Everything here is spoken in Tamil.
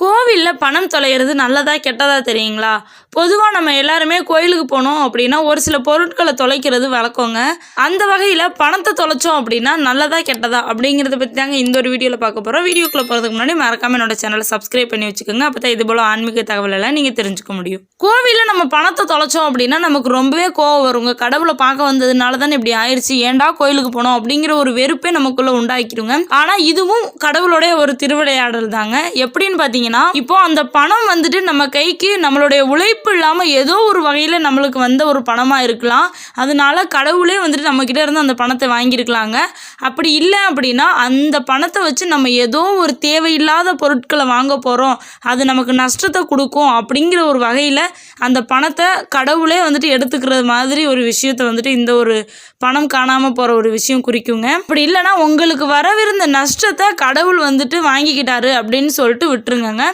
கோவிலில் பணம் தொலைகிறது நல்லதா கெட்டதா தெரியுங்களா? பொதுவாக நம்ம எல்லாருமே கோயிலுக்கு போனோம் அப்படின்னா ஒரு சில பொருட்களை தொலைக்கிறது வழக்கங்க. அந்த வகையில் பணத்தை தொலைச்சோம் அப்படின்னா நல்லதா கெட்டதா அப்படிங்கிறத பற்றி தாங்க இந்த ஒரு வீடியோவில் பார்க்க போகிறோம் வீடியோக்குள்ளே போகிறதுக்கு முன்னாடி மறக்காம என்னோட சேனலை சப்ஸ்கிரைப் பண்ணி வச்சுக்கோங்க. அப்போ தான் இது போல் ஆன்மீக தகவல் எல்லாம் நீங்கள் தெரிஞ்சுக்க முடியும். கோவிலில் நம்ம பணத்தை தொலைச்சோம் அப்படின்னா நமக்கு ரொம்பவே கோவம் வருங்க. கடவுளை பார்க்க வந்ததுனால தானே இப்படி ஆயிடுச்சு ஏன்டா கோயிலுக்கு போனோம் அப்படிங்கிற ஒரு வெறுப்பே நமக்குள்ளே உண்டாக்கிடுங்க ஆனால் இதுவும் கடவுளுடைய ஒரு திருவிளையாடல் தாங்க. எப்படின்னு பார்த்தீங்கன்னா இப்போ அந்த பணம் வந்துட்டு நம்ம கைக்கு நம்மளுடைய உழைப்பு இல்லாமல் ஏதோ ஒரு வகையில் நம்மளுக்கு வந்த ஒரு பணமாக இருக்கலாம். அதனால கடவுளே வந்துட்டு நம்மக்கிட்ட இருந்து அந்த பணத்தை வாங்கியிருக்கலாங்க. அப்படி இல்லை அப்படின்னா அந்த பணத்தை வச்சு நம்ம ஏதோ ஒரு தேவையில்லாத பொருட்களை வாங்க போகிறோம் அது நமக்கு நஷ்டத்தை கொடுக்கும் அப்படிங்கிற ஒரு வகையில் அந்த பணத்தை கடவுளே வந்துட்டு எடுத்துக்கிறது மாதிரி ஒரு விஷயத்தை வந்துட்டு இந்த ஒரு பணம் காணாமல் போகிற ஒரு விஷயம் குறிக்குங்க. அப்படி இல்லைன்னா உங்களுக்கு வரவிருந்த நஷ்டத்தை கடவுள் வந்துட்டு வாங்கிக்கிட்டாரு அப்படின்னு சொல்லிட்டு விட்டுருங்கங்க.